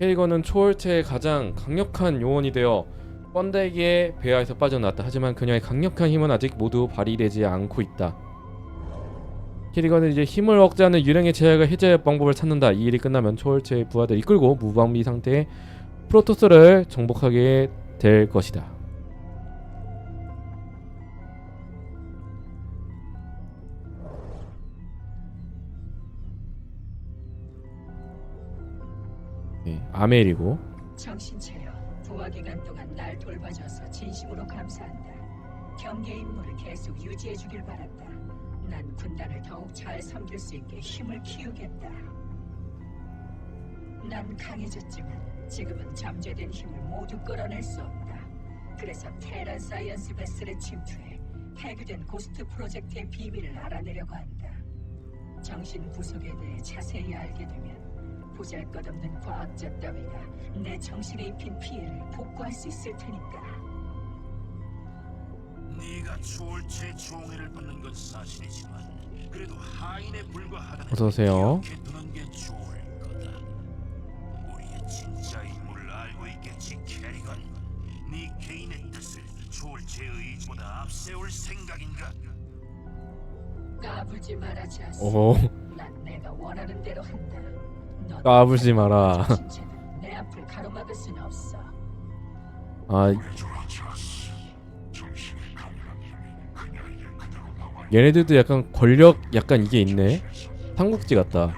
캐리건은 초월체의 가장 강력한 요원이 되어 번데기의 배아에서 빠져나왔다. 하지만 그녀의 강력한 힘은 아직 모두 발휘되지 않고 있다. 캐리건은 이제 힘을 억제하는 유령의 제약을 해제할 방법을 찾는다. 이 일이 끝나면 초월체의 부하들 이끌고 무방비 상태의 프로토스를 정복하게 될 것이다. 네, 아멜이고 정신 차려. 부하 기간 동안 날 돌봐줘서 진심으로 감사한다. 경계 임무를 계속 유지해 주길 바란다. 난 군단을 더욱 잘 섬길 수 있게 힘을 키우겠다. 난 강해졌지만 지금은 잠재된 힘을 모두 끌어낼 수 없다. 그래서 테란 사이언스 베슬에 침투해 폐기된 고스트 프로젝트의 비밀을 알아내려고 한다. 정신 구속에 대해 자세히 알게 되면 보잘것없는 과학자 따위가 내 정신에 입힌 피해를 복구할 수 있을 테니까. 네가 초월체 총애를 받는 건 사실이지만 그래도 하인에 불과하다는 어서 오세요. 기억해 두는 게 좋을 거다. 우리의 진짜 임무를 알고 있겠지, 캐리건. 네 개인의 뜻을 초월체의 의지보다 앞세울 생각인가? 까불지 마라 자스. 오난 내가 원하는 대로 한다. 넌 까불지 마라. 아 얘네들도 약간 권력 약간 이게 있네 삼국지 같다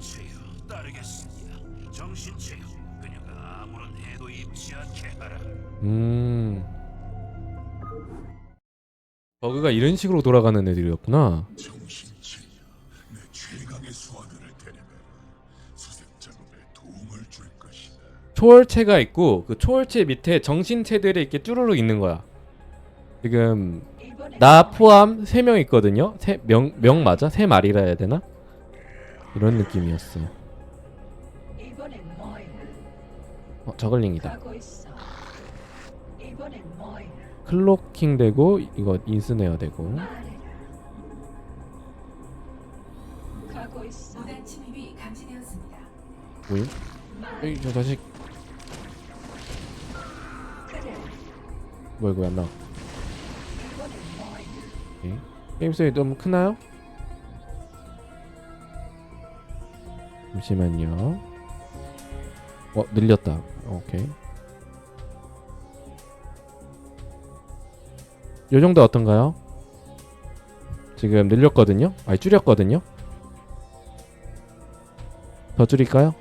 초월체여 따르겠습니다. 정신 체여 그녀가 아무런 해도 입지 않게 하라. 음 버그가 이런 식으로 돌아가는 애들이었구나 정신체야, 내 최강의 수하들을 데려가라. 수색 작업에 도움을 줄 것이다. 초월체가 있고 그 초월체 밑에 정신체들이 이렇게 쭈루룩 있는 거야 지금 나 포함 3명 있거든요 세, 명, 명 맞아? 세 마리라 해야 되나? 이런 느낌이었어 이번엔 뭐야? 어 저글링이다 뭐야? 클로킹 되고 이거 인스네어 되고. 뭐임? 에이 저 자식. 뭐야 이거 안 나와 뭐야? 오케이. 게임 소리 너무 크나요? 잠시만요. 어 늘렸다. 오케이. 요 정도 어떤가요? 지금 늘렸거든요. 아니 줄였거든요. 더 줄일까요?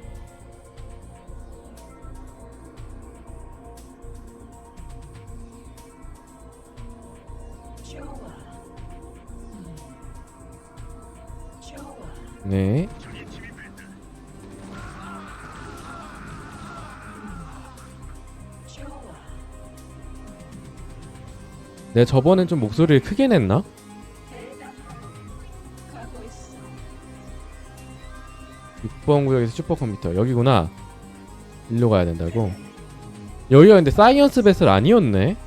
내 저번엔 좀 목소리를 크게 냈나? 가고 있어. 6번 구역에서 슈퍼컴퓨터 여기구나 일로 가야 된다고 여기가 근데 사이언스 베슬 아니었네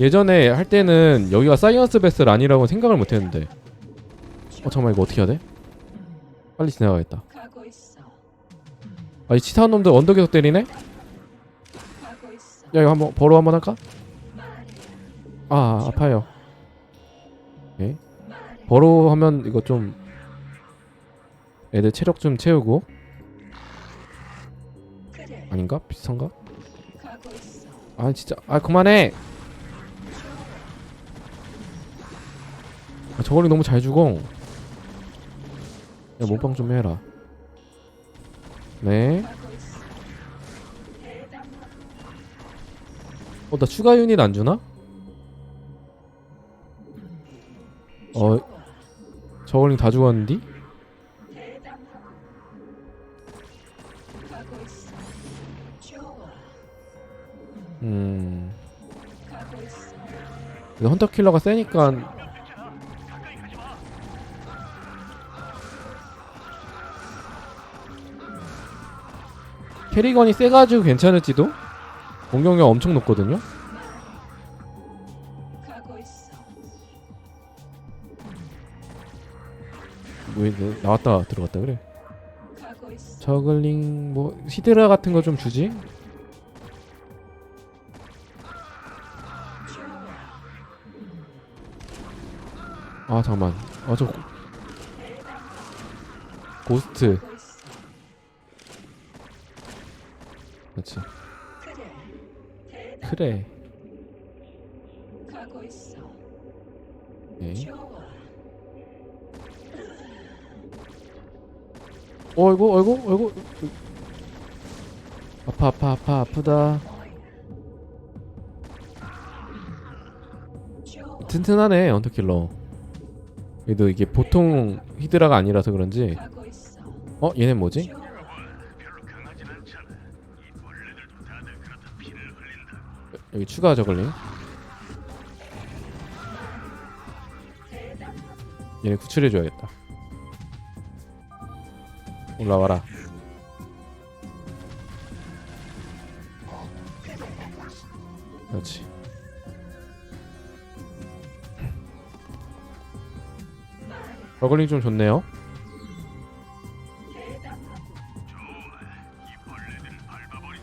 예전에 할 때는 여기가 사이언스 베슬 아니라고 생각을 못했는데 어 잠깐만 이거 어떻게 해야 돼? 빨리 지나가겠다. 아이 치사한 놈들 언덕에서 때리네? 야 이거 한번 버로 한번 할까? 말해. 아 아파요 오케이. 버로 하면 이거 좀 애들 체력 좀 채우고. 아닌가? 비슷한가? 아 진짜 아 그만해 아, 저거리 너무 잘 죽어. 야, 몸빵 좀 해라. 네. 어, 나 추가 유닛 안 주나? 어, 저걸링 다 죽었는데? 음. 근데 헌터킬러가 세니까 캐리건이 세가지고 괜찮을지도 공격력 엄청 높거든요. 이제 나왔다 들어갔다 그래. 저글링 뭐 히드라 같은 거 좀 주지? 아 잠깐만. 아저 고스트. 그렇지. 그래. 가고 있어. 네. 좋아. 어이구 어이구 어이구. 아파 아파 아파 아프다. 튼튼하네 언터킬러. 그래도 이게 보통 히드라가 아니라서 그런지. 가고 있어. 어 얘네 뭐지? 여기 추가 저글링. 얘네 구출해줘야겠다. 올라와라. 그렇지. 저글링 좀 좋네요.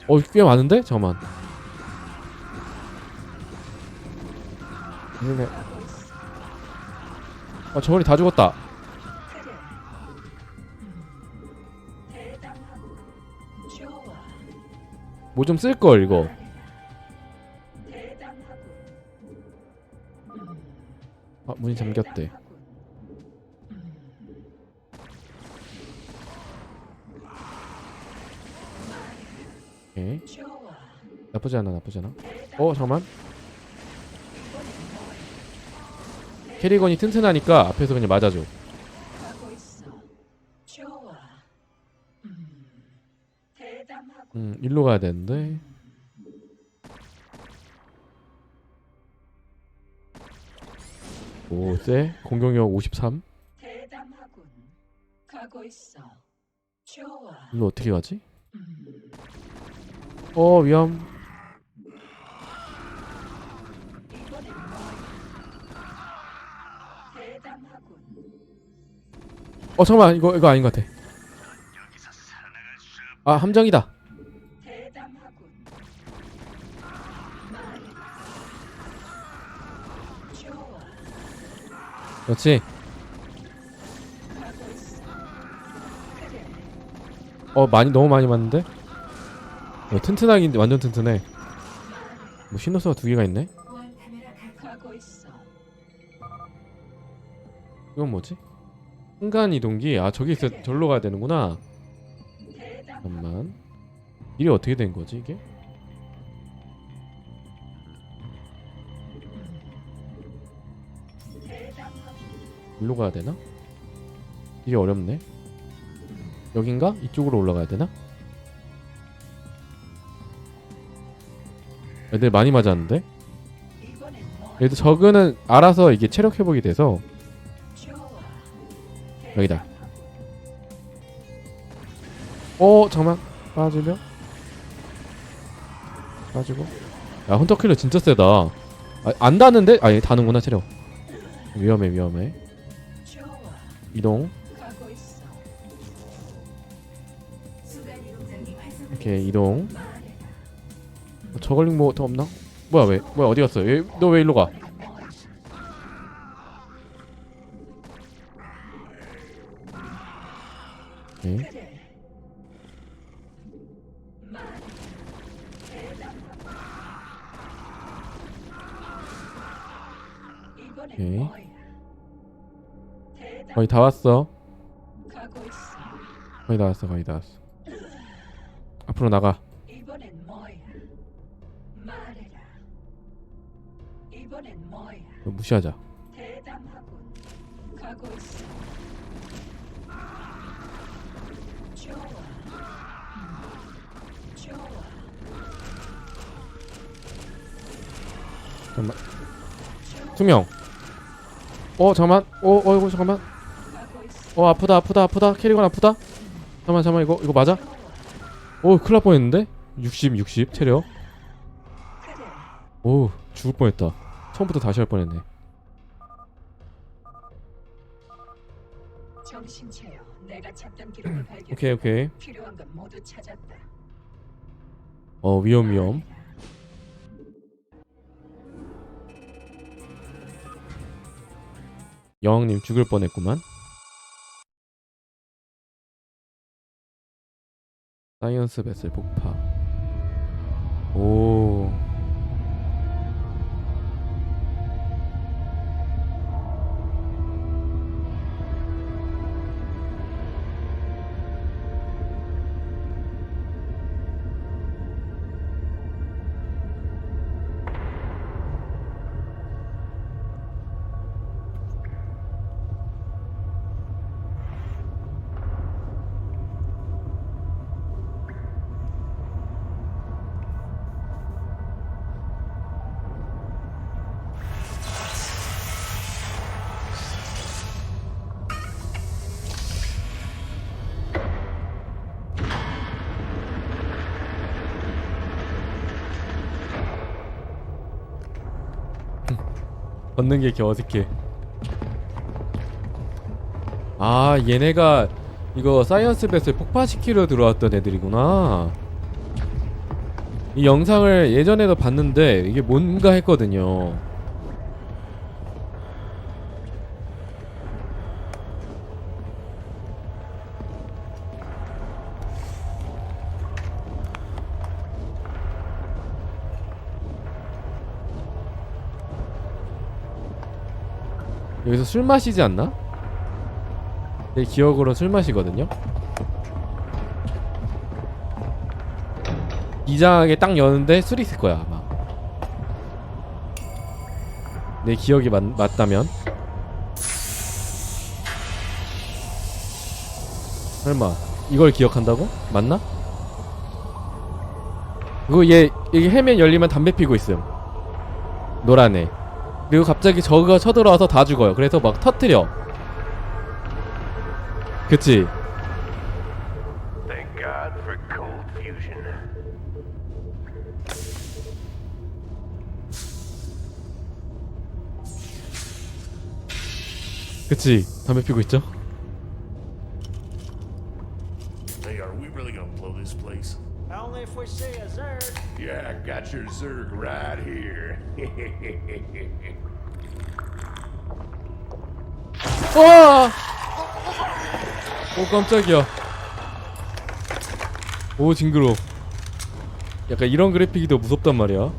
어, 꽤 많은데? 잠깐만. 얘네. 아, 저글링 다 죽었다. 뭐 좀 쓸걸 이거. 아, 문이 잠겼대. 오케이. 좋아. 나쁘지 않아, 나쁘지 않아. 어, 잠깐만. 캐리건이 튼튼하니까 앞에서 그냥 맞아줘. 음. 일로 가야 되는데. 오, 쎄. 공격력 53. 대담하군. 가고 있어. 좋아. 일로 어떻게 가지? 어, 위험. 어, 잠깐만. 이거 이거 아닌 것 같아. 아, 함정이다. 그렇지. 어, 많이 너무 많이 맞는데? 어, 튼튼하긴 완전 튼튼해. 뭐 신호수가 두 개가 있네. 이건 뭐지? 순간 이동기. 아, 저기 있어. 절로 가야 되는구나. 잠깐만. 일이 어떻게 된 거지, 이게? 일로 가야 되나? 이게 어렵네. 여긴가? 이쪽으로 올라가야 되나? 애들 많이 맞았는데? 얘들 저그는 알아서 이게 체력 회복이 돼서. 여기다. 어 잠깐만 빠지면 빠지고 야 헌터킬러 진짜 세다 아, 안 닿는데? 아니 닿는구나 체력 위험해 위험해. 이동. 이렇게 이동 어, 저걸링 뭐 더 없나? 뭐야 왜 뭐야 어디 갔어 너 왜 일로 가 오케이. 이번엔 오케이. 거의 다 왔어. 거의 다 왔어 거의 다 왔어 앞으로 나가 무시하자 대담하군. 가고 있어. 좋아. 좋아. 잠깐만. 투명. 어 잠깐만. 어 어이구 잠깐만. 어 아프다 아프다 아프다. 캐리건 아프다. 잠깐만 잠깐만. 이거 이거 맞아? 오 큰일 날 뻔했는데? 60 60 체력. 오 죽을 뻔했다. 처음부터 다시 할 뻔했네. 정신 차려. 내가 찾던 기록을 발견. 오케이 오케이 필요한 건 모두 찾았다. 어 위험 위험 여왕님 죽을 뻔했구만 사이언스 베슬 폭파 오 걷는 게개 어색해 아 얘네가 이거 사이언스 뱃을 폭파시키러 들어왔던 애들이구나. 이 영상을 예전에도 봤는데 이게 뭔가 했거든요 여기서 술 마시지 않나? 내 기억으로 술 마시거든요. 이장하게 딱 여는데 술이 있을 거야 아마. 내 기억이 맞, 맞다면. 설마 이걸 기억한다고? 맞나? 그거 얘 이게 해면 열리면 담배 피고 있음. 노란 애. 그리고 갑자기 저가 쳐들어와서 다 죽어요. 그래서 막 터트려. 그치? Thank God for cold fusion. 그치? 담배 피고 있죠? Hey, are we really gonna blow this place? Only if we see a Zerg. Yeah, I got your Zerg right here. 와! 오 깜짝이야. 오 징그러. 약간 이런 그래픽이 더 무섭단 말이야.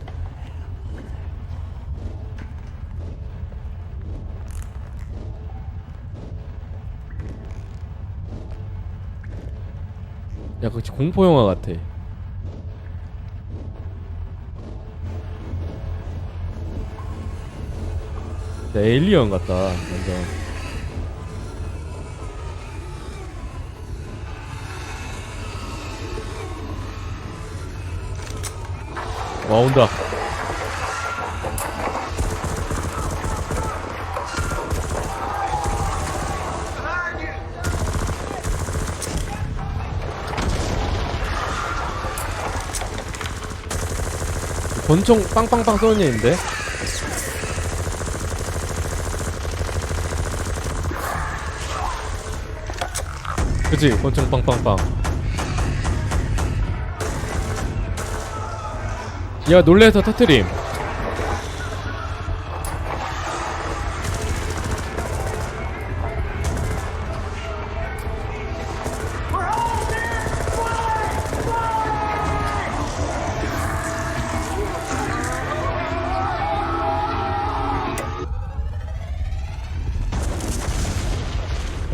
약간 공포 영화 같아. 진짜 에일리언 같다 완전. 와 온다 권총 빵빵빵 쏘는 애인데 그치 권총 빵빵빵. 얘가 놀래서 터트림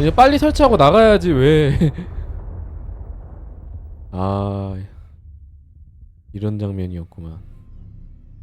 이제 빨리 설치하고 나가야지 왜. 아... 이런 장면이었구만